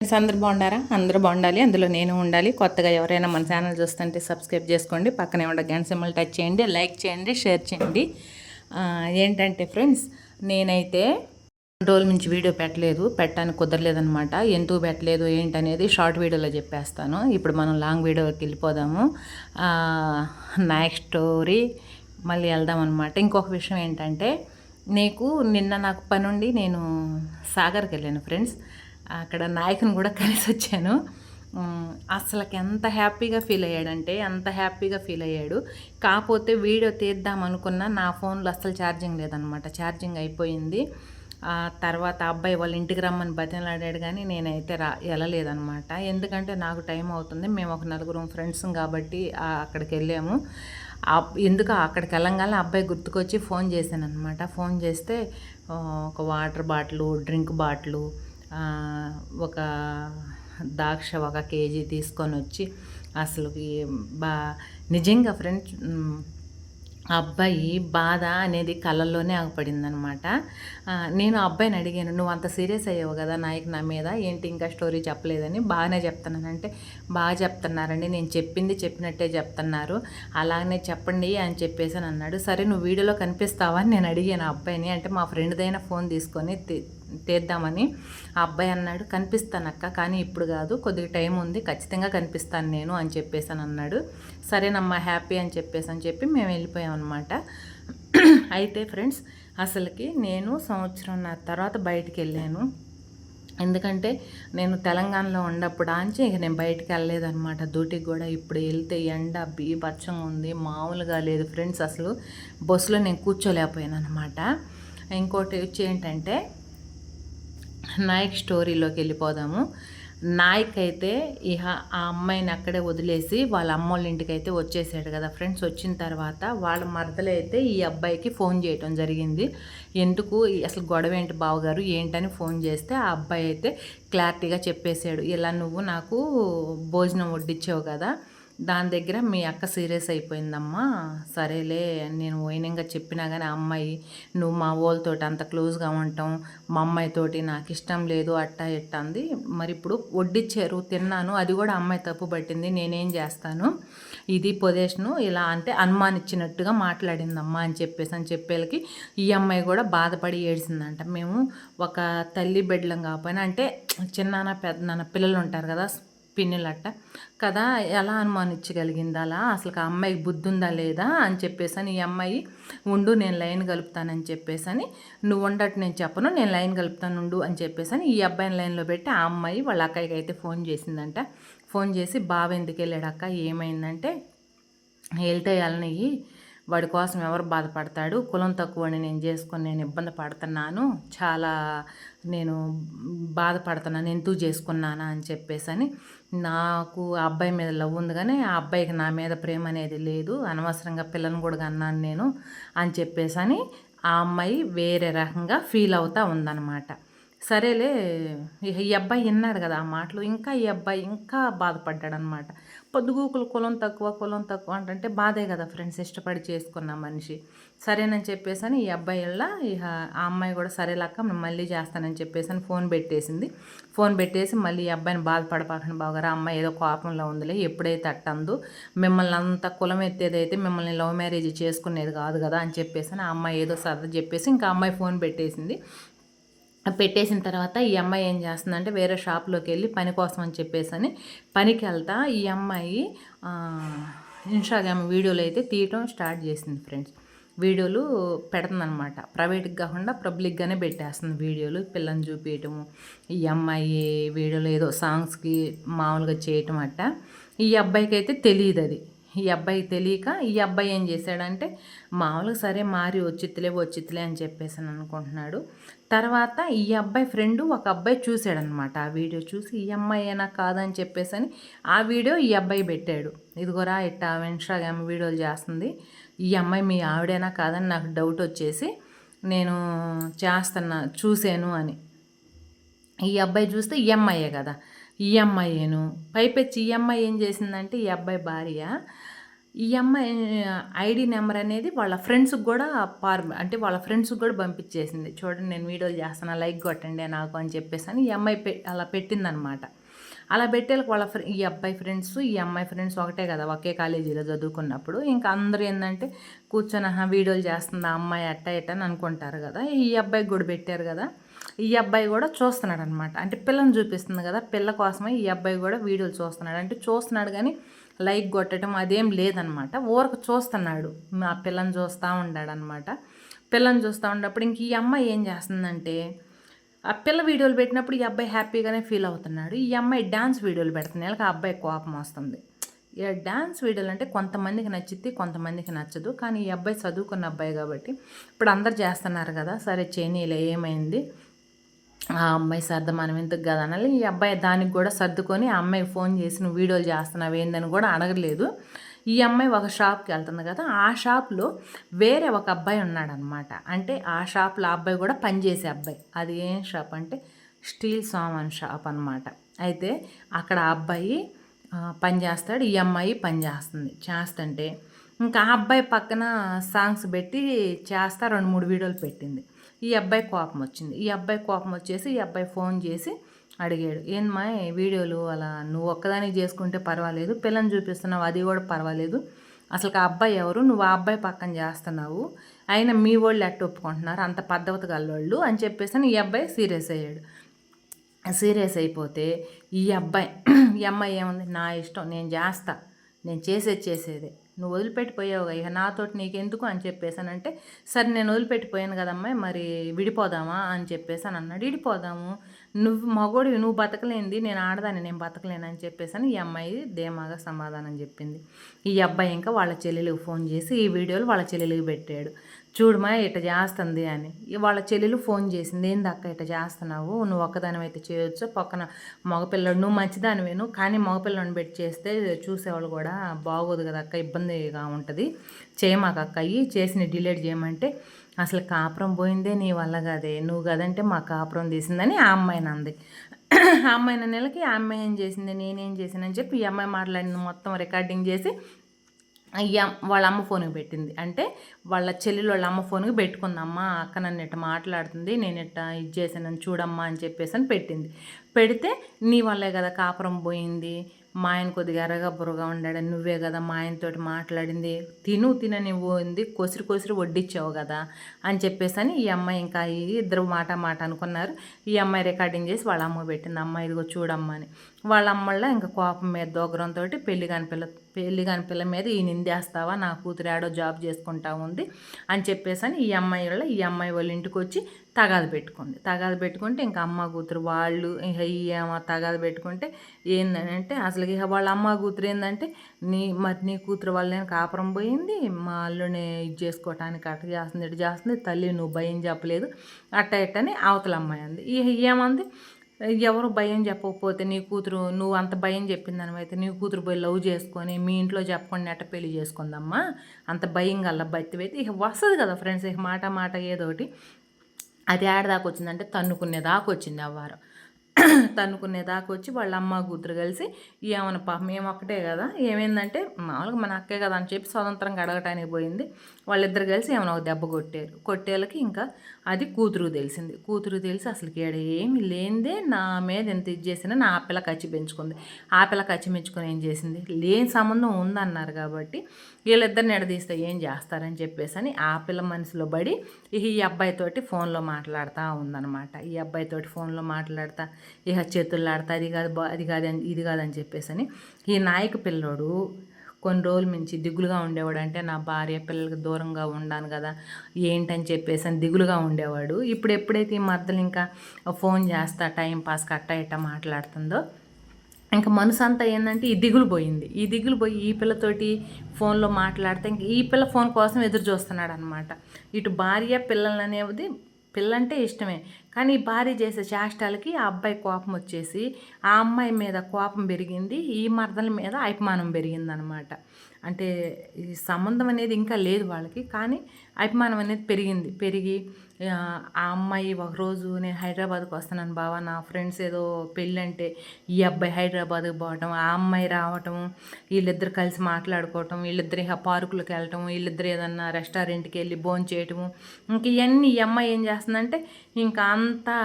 Friends అందరు బాగుండారా అందరూ బాగుండాలి. అందులో నేను ఉండాలి. కొత్తగా ఎవరైనా మన ఛానల్ చూస్తుంటే సబ్స్క్రైబ్ చేసుకోండి. పక్కనే ఉండే గంట సింబల్ టచ్ చేయండి. లైక్ చేయండి. షేర్ చేయండి. ఏంటంటే ఫ్రెండ్స్ నేనైతే రోజుల నుంచి వీడియో పెట్టలేదు. పెట్టడానికి కుదరలేదనమాట ఎందుకు పెట్టలేదు? ఏంటనేది షార్ట్ వీడియోలో చెప్పేస్తాను. ఇప్పుడు మనం లాంగ్ వీడియోకి వెళ్ళిపోదాము. నెక్స్ట్ స్టోరీ మళ్ళీ వెళ్దాం అనమాట ఇంకొక విషయం ఏంటంటే నీకు నిన్న నాకు పని ఉండి నేను సాగర్కి వెళ్ళాను ఫ్రెండ్స్. అక్కడ నాయకుని కూడా కలిసి వచ్చాను. అసలుకి ఎంత హ్యాపీగా ఫీల్ అయ్యాడంటే అంత హ్యాపీగా ఫీల్ అయ్యాడు. కాకపోతే వీడియో తీద్దాం అనుకున్నా నా ఫోన్లో అస్సలు ఛార్జింగ్ లేదనమాట ఛార్జింగ్ అయిపోయింది. ఆ తర్వాత అబ్బాయి వాళ్ళ ఇంటికి రమ్మని బతిలాడాడు కానీ నేనైతే రా వెళ్ళలేదనమాట ఎందుకంటే నాకు టైం అవుతుంది. మేము ఒక నలుగురు ఫ్రెండ్స్ కాబట్టి అక్కడికి వెళ్ళాము. ఎందుకు అక్కడికి వెళ్ళంగానే అబ్బాయి గుర్తుకొచ్చి ఫోన్ చేశాను అనమాట ఫోన్ చేస్తే ఒక వాటర్ బాటిల్ డ్రింక్ బాటిల్ ఒక ద్రాక్ష ఒక కేజీ తీసుకొని వచ్చి అసలు బా నిజంగా ఫ్రెండ్స్ అబ్బాయి బాధ అనేది కళ్ళల్లోనే ఆగపడిందనమాట. నేను అబ్బాయిని అడిగాను నువ్వు అంత సీరియస్ అయ్యావు కదా నాయకు నా మీద ఏంటి ఇంకా స్టోరీ చెప్పలేదని? బాగానే చెప్తున్నానంటే బాగా చెప్తున్నారండి నేను చెప్పింది చెప్పినట్టే చెప్తున్నారు అలాగనే చెప్పండి అని చెప్పేసి అన్నాడు. సరే నువ్వు వీడియోలో కనిపిస్తావా? అని నేను అడిగాను ఆ అబ్బాయిని. అంటే మా ఫ్రెండ్దైనా ఫోన్ తీసుకొని తీద్దామని. ఆ అబ్బాయి అన్నాడు కనిపిస్తానక్క కానీ ఇప్పుడు కాదు కొద్దిగా టైం ఉంది ఖచ్చితంగా కనిపిస్తాను నేను అని చెప్పేసి అని అన్నాడు. సరేనమ్మా హ్యాపీ అని చెప్పేసి అని చెప్పి మేము వెళ్ళిపోయాం అనమాట అయితే ఫ్రెండ్స్ అసలుకి నేను సంవత్సరం నా తర్వాత బయటికి వెళ్ళాను. ఎందుకంటే నేను తెలంగాణలో ఉన్నప్పుడు ఆంచి ఇక నేను బయటికి వెళ్ళలేదన్నమాట. డ్యూటీకి కూడా ఇప్పుడు వెళ్తే ఎండ బీభత్సంగా ఉంది మామూలుగా లేదు ఫ్రెండ్స్ అసలు. బస్సులో నేను కూర్చోలేకపోయాను అనమాట ఇంకోటి వచ్చి ఏంటంటే నాయక్ స్టోరీలోకి వెళ్ళిపోదాము. నాయక్ అయితే ఇహ ఆ అమ్మాయిని అక్కడే వదిలేసి వాళ్ళ అమ్మోళ్ళ ఇంటికి అయితే వచ్చేసాడు కదా ఫ్రెండ్స్. వచ్చిన తర్వాత వాళ్ళ మరదలు అయితే ఈ అబ్బాయికి ఫోన్ చేయటం జరిగింది. ఎందుకు? అసలు గొడవ ఏంటి బావగారు? ఏంటని ఫోన్ చేస్తే ఆ అబ్బాయి అయితే క్లారిటీగా చెప్పేశాడు. ఇలా నువ్వు నాకు భోజనం వడ్డించావు కదా. దాని దగ్గర మీ అక్క సీరియస్ అయిపోయిందమ్మా. సరేలే నేను పోయినంగా చెప్పినా కానీ ఆ అమ్మాయి నువ్వు మా వాళ్ళతోటి అంత క్లోజ్గా ఉంటాం మా అమ్మాయితోటి నాకు ఇష్టం లేదు అట్టా ఇట్టా అంది. మరి ఇప్పుడు వడ్డిచ్చారు తిన్నాను అది కూడా అమ్మాయి తప్పు పట్టింది నేనేం చేస్తాను? ఇది పొదేషను ఇలా అంటే అనుమానిచ్చినట్టుగా మాట్లాడిందమ్మా అని చెప్పేసి అని చెప్పేళ్ళకి ఈ అమ్మాయి కూడా బాధపడి ఏడిసిందంట. మేము ఒక తల్లి బిడ్డలం కాకపోయినా అంటే చిన్నాన్న పెద్దనాన్న పిల్లలు ఉంటారు కదా పిన్నులట్ట కదా ఎలా అనుమానించగలిగింది అలా? అసలు ఆ అమ్మాయికి బుద్ధి ఉందా లేదా? అని చెప్పేసి అని ఈ అమ్మాయి ఉండు నేను లైన్ కలుపుతానని చెప్పేసి అని నువ్వు ఉండట్టు నేను చెప్పను నేను లైన్ కలుపుతాను ఉండు అని చెప్పేసి అని ఈ అబ్బాయిని లైన్లో పెట్టి ఆ అమ్మాయి వాళ్ళ అక్కయ్యకి అయితే ఫోన్ చేసిందంట. ఫోన్ చేసి బావ ఎందుకు వెళ్ళాడు అక్క? ఏమైందంటే వెళ్తే వెళ్ళనయ్యి వాడి కోసం ఎవరు బాధపడతాడు? కులం తక్కువని నేను చేసుకొని నేను ఇబ్బంది పడుతున్నాను. చాలా నేను బాధపడుతున్నాను ఎందుకు చేసుకున్నానా అని చెప్పేసి అని నాకు ఆ అబ్బాయి మీద లవ్ ఉంది కానీ ఆ అబ్బాయికి నా మీద ప్రేమ అనేది లేదు అనవసరంగా పిల్లని కూడా అన్నాను నేను అని చెప్పేసి అని ఆ అమ్మాయి వేరే రకంగా ఫీల్ అవుతూ ఉందన్నమాట. సరేలే ఈ అబ్బాయి విన్నాడు కదా ఆ మాటలు ఇంకా ఈ అబ్బాయి ఇంకా బాధపడ్డాడు అనమాట పొద్దుగూకులు కులం తక్కువ కులం తక్కువ అంటే బాధే కదా ఫ్రెండ్స్ ఇష్టపడి చేసుకున్న మనిషి. సరేనని చెప్పేసి ఈ అబ్బాయి వల్ల ఇక ఆ అమ్మాయి కూడా సరేలాక నేను మళ్ళీ చేస్తానని చెప్పేసి అని ఫోన్ పెట్టేసింది. ఫోన్ పెట్టేసి మళ్ళీ ఈ అబ్బాయిని బాధపడపాకండి బాగా అమ్మాయి ఏదో కోపంలో ఉందిలే ఎప్పుడైతే అట్టందు మిమ్మల్ని అంత కులం ఎత్తేదైతే మిమ్మల్ని లవ్ మ్యారేజ్ చేసుకునేది కాదు కదా అని చెప్పేసి అని ఆ అమ్మాయి ఏదో సరదా చెప్పేసి ఇంకా అమ్మాయి ఫోన్ పెట్టేసింది. పెట్టేసిన తర్వాత ఈ అమ్మాయి ఏం చేస్తుందంటే వేరే షాప్లోకి వెళ్ళి పని కోసం అని చెప్పేసి అని పనికి వెళ్తా ఈ అమ్మాయి ఇన్స్టాగ్రామ్ వీడియోలు అయితే తీయటం స్టార్ట్ చేసింది ఫ్రెండ్స్. వీడియోలు పెడుతుందనమాట ప్రైవేట్గా కాకుండా పబ్లిక్గానే పెట్టేస్తుంది వీడియోలు. పిల్లని చూపించటము ఈ అమ్మాయి వీడియోలో ఏదో సాంగ్స్కి మామూలుగా చేయటం అట్ట. ఈ అబ్బాయికి అయితే తెలియదు అది ఈ అబ్బాయి తెలియక ఈ అబ్బాయి ఏం చేశాడంటే మామూలుగా సరే మారి వచ్చిత్తులే వచ్చిత్తులే అని చెప్పేసి అని అనుకుంటున్నాడు. తర్వాత ఈ అబ్బాయి ఫ్రెండ్ ఒక అబ్బాయి చూశాడనమాట. ఆ వీడియో చూసి ఈ అమ్మాయి అయినా కాదని చెప్పేసి అని ఆ వీడియో ఈ అబ్బాయి పెట్టాడు. ఇదిగోరా ఇట్టా ఇన్స్టాగ్రామ్ వీడియోలు చేస్తుంది. ఈ అమ్మాయి మీ ఆవిడైనా కాదని నాకు డౌట్ వచ్చేసి నేను చేస్తున్నా చూశాను అని. ఈ అబ్బాయి చూస్తే ఈ అమ్మాయే కదా. ఈ అమ్మాయేను పైపెచ్చి ఈ అమ్మాయి ఏం చేసిందంటే ఈ అబ్బాయి భార్య ఈ అమ్మాయి ఐడి నెంబర్ అనేది వాళ్ళ ఫ్రెండ్స్కి కూడా పార్ అంటే వాళ్ళ ఫ్రెండ్స్కి కూడా పంపించేసింది. చూడండి నేను వీడియోలు చేస్తాను లైక్ కొట్టండి నాకు అని చెప్పేసి అని ఈ అమ్మాయి పె అలా పెట్టిందనమాట. అలా పెట్టేలకు వాళ్ళ ఫ్రె ఈ అబ్బాయి ఫ్రెండ్స్ ఈ అమ్మాయి ఫ్రెండ్స్ ఒకటే కదా ఒకే కాలేజీలో చదువుకున్నప్పుడు. ఇంకా అందరూ ఏంటంటే కూర్చొని వీడియోలు చేస్తుంది ఆ అమ్మాయి అట్ట ఇట్ట అని అనుకుంటారు కదా ఈ అబ్బాయికి కూడా పెట్టారు కదా. ఈ అబ్బాయి కూడా చూస్తున్నాడు అనమాట అంటే పిల్లని చూపిస్తుంది కదా పిల్ల కోసమే ఈ అబ్బాయి కూడా వీడియోలు చూస్తున్నాడు. అంటే చూస్తున్నాడు కానీ లైక్ కొట్టడం అదేం లేదనమాట. ఊరకు చూస్తున్నాడు. ఆ పిల్లని చూస్తూ ఉన్నాడు అనమాట పిల్లని చూస్తూ ఉన్నప్పుడు ఇంక ఈ అమ్మాయి ఏం చేస్తుందంటే ఆ పిల్ల వీడియోలు పెట్టినప్పుడు ఈ అబ్బాయి హ్యాపీగానే ఫీల్ అవుతున్నాడు. ఈ అమ్మాయి డ్యాన్స్ వీడియోలు పెడుతుంది. ఆ అబ్బాయి కోపం వస్తుంది. ఈ డ్యాన్స్ వీడియోలు అంటే కొంతమందికి నచ్చితే కొంతమందికి నచ్చదు. కానీ ఈ అబ్బాయి చదువుకున్న అబ్బాయి కాబట్టి ఇప్పుడు అందరు చేస్తున్నారు కదా సరే చేయనీలే ఏమైంది? ఆ అమ్మాయి సర్ద మనం ఎందుకు కదా అనాలి. ఈ అబ్బాయి దానికి కూడా సర్దుకొని ఆ అమ్మాయి ఫోన్ చేసి నువ్వు వీడియోలు చేస్తున్నావు ఏందని కూడా అడగలేదు. ఈ అమ్మాయి ఒక షాప్కి వెళ్తుంది కదా ఆ షాప్లో వేరే ఒక అబ్బాయి ఉన్నాడనమాట. అంటే ఆ షాప్లో ఆ అబ్బాయి కూడా పనిచేసే అబ్బాయి. అది ఏం షాప్ అంటే స్టీల్ సామాన్ షాప్ అనమాట అయితే అక్కడ ఆ అబ్బాయి పని చేస్తాడు ఈ అమ్మాయి పనిచేస్తుంది చేస్తుంటే ఇంకా ఆ అబ్బాయి పక్కన సాంగ్స్ పెట్టి చేస్తా రెండు మూడు వీడియోలు పెట్టింది. ఈ అబ్బాయి కోపం వచ్చింది ఈ అబ్బాయి కోపం వచ్చేసి ఈ అబ్బాయి ఫోన్ చేసి అడిగాడు. ఏంమా వీడియోలు అలా నువ్వు ఒక్కదానికి చేసుకుంటే పర్వాలేదు. పిల్లని చూపిస్తున్నావు అది కూడా పర్వాలేదు. అసలు ఆ అబ్బాయి ఎవరు? నువ్వు ఆ అబ్బాయి పక్కన చేస్తున్నావు. అయినా మీ వాళ్ళు ఎట్ట ఒప్పుకుంటున్నారు? అంత పద్ధతి గల్లోళ్ళు అని చెప్పేసి ఈ అబ్బాయి సీరియస్ అయ్యాడు. సీరియస్ అయిపోతే ఈ అబ్బాయి ఈ అమ్మాయి ఏముంది? నా ఇష్టం నేను చేస్తా. నేను చేసేది చేసేదే. నువ్వు వదిలిపెట్టిపోయావు ఇక నాతోటి నీకెందుకు అని చెప్పేసానంటే సరే నేను వదిలిపెట్టిపోయాను కదమ్మాయి మరి విడిపోదామా అని చెప్పేసాను అన్నాడు. విడిపోదాము నువ్వు మగోడివి నువ్వు బతకలేంది నేను ఆడదాన్ని నేను బతకలేను అని చెప్పేసాను ఈ అమ్మాయి ధీమాగా సమాధానం చెప్పింది. ఈ అబ్బాయి ఇంకా వాళ్ళ చెల్లెలకు ఫోన్ చేసి ఈ వీడియోలు వాళ్ళ చెల్లెలకు పెట్టాడు. చూడమా ఇట చేస్తుంది అని. వాళ్ళ చెల్లెలు ఫోన్ చేసింది ఏంది అక్క ఇట చేస్తున్నావు? నువ్వు ఒక్కదాని అయితే చేయొచ్చు పక్కన మగపిల్లడు నువ్వు మంచిదానివేను కానీ మగపిల్లని పెట్టి చేస్తే చూసేవాళ్ళు కూడా బాగోదు కదా అక్క ఇబ్బందిగా ఉంటుంది. చేయమాక అక్క అయ్యి చేసిన డిలేట్ చేయమంటే అసలు కాపురం పోయిందే నీ వల్ల కదే నువ్వు కదంటే మా కాపురం తీసిందని ఆ అమ్మాయి నంది ఆ అమ్మాయి నెలకి ఆ అమ్మాయి ఏం చేసింది నేనేం చేసానని చెప్పి ఈ అమ్మాయి మాట్లాడిన మొత్తం రికార్డింగ్ చేసి అయ్యా వాళ్ళ అమ్మ ఫోన్కి పెట్టింది. అంటే వాళ్ళ చెల్లెలు వాళ్ళ అమ్మ ఫోన్కి పెట్టుకుందమ్మా అక్క నన్ను ఇట్ట మాట్లాడుతుంది నేను ఇట్ట ఇది చేశానని చూడమ్మా అని చెప్పేసి అని పెట్టింది. పెడితే నీ వల్లే కదా కాపురం పోయింది మా ఆయన కొద్దిగా ఎరగబురగా ఉండాడు నువ్వే కదా మా ఆయనతోటి మాట్లాడింది. తిను తినని పోయింది కొసిరి కొసిరి వడ్డిచ్చావు కదా అని చెప్పేసి అని ఈ అమ్మాయి ఇంకా ఇద్దరు మాట మాట అనుకున్నారు. ఈ అమ్మాయి రికార్డింగ్ చేసి వాళ్ళ అమ్మ పెట్టింది. అమ్మాయి ఇదిగో చూడమ్మా అని. వాళ్ళ అమ్మళ్ళ ఇంకా కోపం మీద దోగ్రంతో పెళ్ళి కాని పిల్ల పెళ్ళి కాని పిల్ల మీద ఈ నిందేస్తావా? నా కూతురు ఆడో జాబ్ చేసుకుంటా ఉంది అని చెప్పేసి అని ఈ అమ్మాయి వాళ్ళ ఈ అమ్మాయి వాళ్ళ ఇంటికి వచ్చి తగాదు పెట్టుకుంది. తగాదు పెట్టుకుంటే ఇంకా అమ్మ కూతురు వాళ్ళు ఇక తగాదు పెట్టుకుంటే ఏంటంటే అసలు ఇక వాళ్ళ అమ్మ కూతురు ఏంటంటే నీ మరి నీ కూతురు వాళ్ళని కాపురం పోయింది మా అల్లునే ఇది చేసుకోవటానికి అట్ట చేస్తుంది ఇటు చేస్తుంది తల్లి నువ్వు భయం చెప్పలేదు అట్ట ఇట్టని అవతల అమ్మాయి అంది. ఇక ఏమంది ఎవరు భయం చెప్పకపోతే నీ కూతురు నువ్వు అంత భయం చెప్పిందని అయితే నీ కూతురు పోయి లవ్ చేసుకొని మీ ఇంట్లో చెప్పకుండా ఎట్ట పెళ్ళి చేసుకుందమ్మా అంత భయం గల్ల బతివైతే ఇక వస్తుంది కదా ఫ్రెండ్స్ ఇక మాట మాట ఏదోటి అది ఆడదాకా వచ్చిందంటే తన్నుకునే దాకా వచ్చింది ఆ వారం. తన్నుకునే దాకా వచ్చి వాళ్ళ అమ్మ కూతురు కలిసి ఏమన్నా పాప మేము ఒక్కటే కదా ఏమైందంటే మామూలుగా మన అక్కే కదా అని చెప్పి స్వతంత్రంగా అడగటానికి పోయింది. వాళ్ళిద్దరు కలిసి ఏమైనా ఒక దెబ్బ కొట్టారు. కొట్టేళ్ళకి ఇంకా అది కూతురు తెలిసింది. కూతురు తెలిసి అసలు ఏడ ఏమి లేనిదే నా మీద ఎంత ఇది చేసినా నా ఆ పిల్ల కచ్చి పెంచుకుంది. ఆ పిల్ల కచ్చి పెంచుకొని ఏం చేసింది? లేని సంబంధం ఉందన్నారు కాబట్టి వీళ్ళిద్దరిని ఎడదీస్తే ఏం చేస్తారని చెప్పేసి అని ఆ పిల్ల మనసులో పడి ఈ అబ్బాయితోటి ఫోన్లో మాట్లాడుతూ ఉందన్నమాట. ఈ అబ్బాయితోటి ఫోన్లో మాట్లాడతా ఇక చేతుల్లో ఆడతా అది కాదు అది కాదు ఇది కాదని చెప్పేసి అని ఈ నాయక పిల్లోడు కొన్ని రోజుల నుంచి దిగులుగా ఉండేవాడు అంటే నా భార్య పిల్లలకి దూరంగా ఉండాను కదా ఏంటని చెప్పేసి అని దిగులుగా ఉండేవాడు. ఇప్పుడు ఎప్పుడైతే ఈ మధ్యలో ఇంకా ఫోన్ చేస్తా టైం పాస్ కట్ట ఇట్ట మాట్లాడుతుందో ఇంకా మనసు అంతా ఏంటంటే ఈ దిగులు పోయింది. ఈ దిగులు పోయి ఈ పిల్లతోటి ఫోన్లో మాట్లాడితే ఇంక ఈ పిల్ల ఫోన్ కోసం ఎదురు చూస్తున్నాడు అనమాట ఇటు భార్య పిల్లలు అనేది పిల్లంటే ఇష్టమే. కానీ భార్య చేసే చేష్టాలకి ఆ అబ్బాయి కోపం వచ్చేసి ఆ అమ్మాయి మీద కోపం పెరిగింది ఈ మరదల మీద అభిమానం పెరిగిందనమాట. అంటే ఈ సంబంధం అనేది ఇంకా లేదు వాళ్ళకి కానీ అభిమానం అనేది పెరిగింది. పెరిగి ఆ అమ్మాయి ఒకరోజు నేను హైదరాబాద్కి వస్తున్నాను బావా నా ఫ్రెండ్స్ ఏదో పెళ్ళి అంటే ఈ అబ్బాయి హైదరాబాద్కి పోవటం ఆ అమ్మాయి రావటం వీళ్ళిద్దరు కలిసి మాట్లాడుకోవటం వీళ్ళిద్దరు ఇక పార్కులకు వెళ్ళటం వీళ్ళిద్దరు ఏదన్నా రెస్టారెంట్కి వెళ్ళి భోజనం చేయటము ఇంక ఇవన్నీ ఈ అమ్మాయి ఏం చేస్తుందంటే ఇంకా అంతా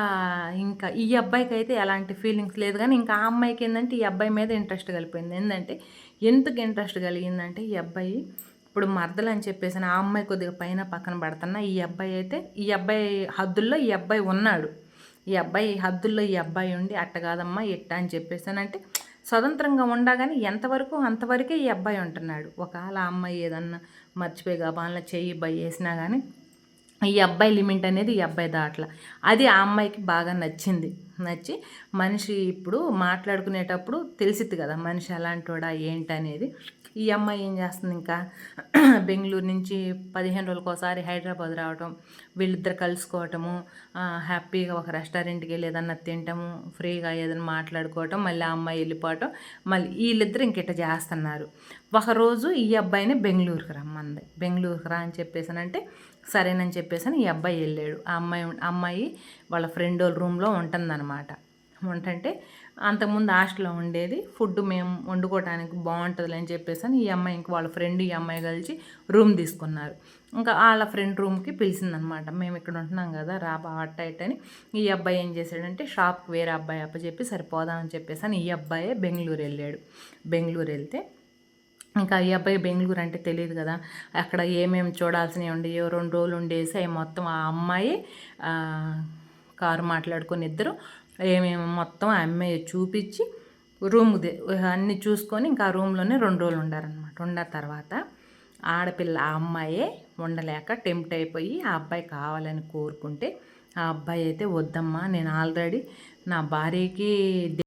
ఇంకా ఈ అబ్బాయికి అయితే ఎలాంటి ఫీలింగ్స్ లేదు కానీ ఇంకా ఆ అమ్మాయికి ఏంటంటే ఈ అబ్బాయి మీద ఇంట్రెస్ట్ కలిపోయింది ఏంటంటే ఎందుకు ఇంట్రెస్ట్ కలిగిందంటే ఈ అబ్బాయి ఇప్పుడు మరదలు అని చెప్పేసి ఆ అమ్మాయి కొద్దిగా పైన పక్కన పడుతున్నా ఈ అబ్బాయి అయితే ఈ అబ్బాయి హద్దుల్లో ఈ అబ్బాయి ఉన్నాడు. ఈ అబ్బాయి హద్దుల్లో ఈ అబ్బాయి ఉండి అట్ట కాదమ్మా ఇట్ట అని చెప్పేసానంటే స్వతంత్రంగా ఉండగానే ఎంతవరకు అంతవరకే ఈ అబ్బాయి ఉంటున్నాడు. ఒకవేళ ఆ అమ్మాయి ఏదన్నా మర్చిపోయి గబాన్లో చెయ్యి బయ్యి వేసినా కానీ ఈ అబ్బాయి లిమిట్ అనేది ఈ అబ్బాయి దాట్ల. అది ఆ అమ్మాయికి బాగా నచ్చింది. నచ్చి మనిషి ఇప్పుడు మాట్లాడుకునేటప్పుడు తెలిసిద్ది కదా మనిషి ఎలాంటివాడా ఏంటనేది. ఈ అమ్మాయి ఏం చేస్తుంది ఇంకా? బెంగళూరు నుంచి పదిహేను రోజులకోసారి ఒకసారి హైదరాబాద్ రావటం వీళ్ళిద్దరు కలుసుకోవటము హ్యాపీగా ఒక రెస్టారెంట్కి వెళ్ళి ఏదన్నా తింటాము ఫ్రీగా ఏదైనా మాట్లాడుకోవటం మళ్ళీ ఆ అమ్మాయి వెళ్ళిపోవటం మళ్ళీ వీళ్ళిద్దరు ఇంకిట చేస్తున్నారు. ఒకరోజు ఈ అబ్బాయిని బెంగళూరుకి రమ్మంది. బెంగళూరుకి రా అని చెప్పేసానంటే సరేనని చెప్పేసి ఈ అబ్బాయి వెళ్ళాడు. ఆ అమ్మాయి అమ్మాయి వాళ్ళ ఫ్రెండ్ వాళ్ళ రూమ్లో ఉంటుందన్నమాట. ఉంటంటే అంతకుముందు హాస్టల్లో ఉండేది. ఫుడ్ మేము వండుకోవడానికి బాగుంటుంది అని చెప్పేసి ఈ అమ్మాయి ఇంక వాళ్ళ ఫ్రెండ్ ఈ అమ్మాయి కలిసి రూమ్ తీసుకున్నారు. ఇంకా వాళ్ళ ఫ్రెండ్ రూమ్కి పిలిచిందనమాట. మేము ఇక్కడ ఉంటున్నాం కదా రాబా అట్ట ఇట్ట అని. ఈ అబ్బాయి ఏం చేశాడంటే షాప్కి వేరే అబ్బాయి అప్పచెప్పి సరిపోదామని చెప్పేసి అని ఈ అబ్బాయే బెంగళూరు వెళ్ళాడు. బెంగళూరు వెళ్తే ఇంకా ఈ అబ్బాయి బెంగళూరు అంటే తెలియదు కదా అక్కడ ఏమేమి చూడాల్సినవి ఉండేవో రెండు రోజులు ఉండేసి మొత్తం ఆ అమ్మాయి కారు మాట్లాడుకొని ఇద్దరు ఏమేమి మొత్తం ఆ అమ్మాయి చూపించి రూమ్ అన్నీ చూసుకొని ఇంకా రూమ్లోనే రెండు రోజులు ఉండారనమాట ఉన్న తర్వాత ఆడపిల్ల ఆ అమ్మాయే ఉండలేక టెంప్ట్ అయిపోయి ఆ అబ్బాయి కావాలని కోరుకుంటే ఆ అబ్బాయి అయితే వద్దమ్మా నేను ఆల్రెడీ నా భార్యకి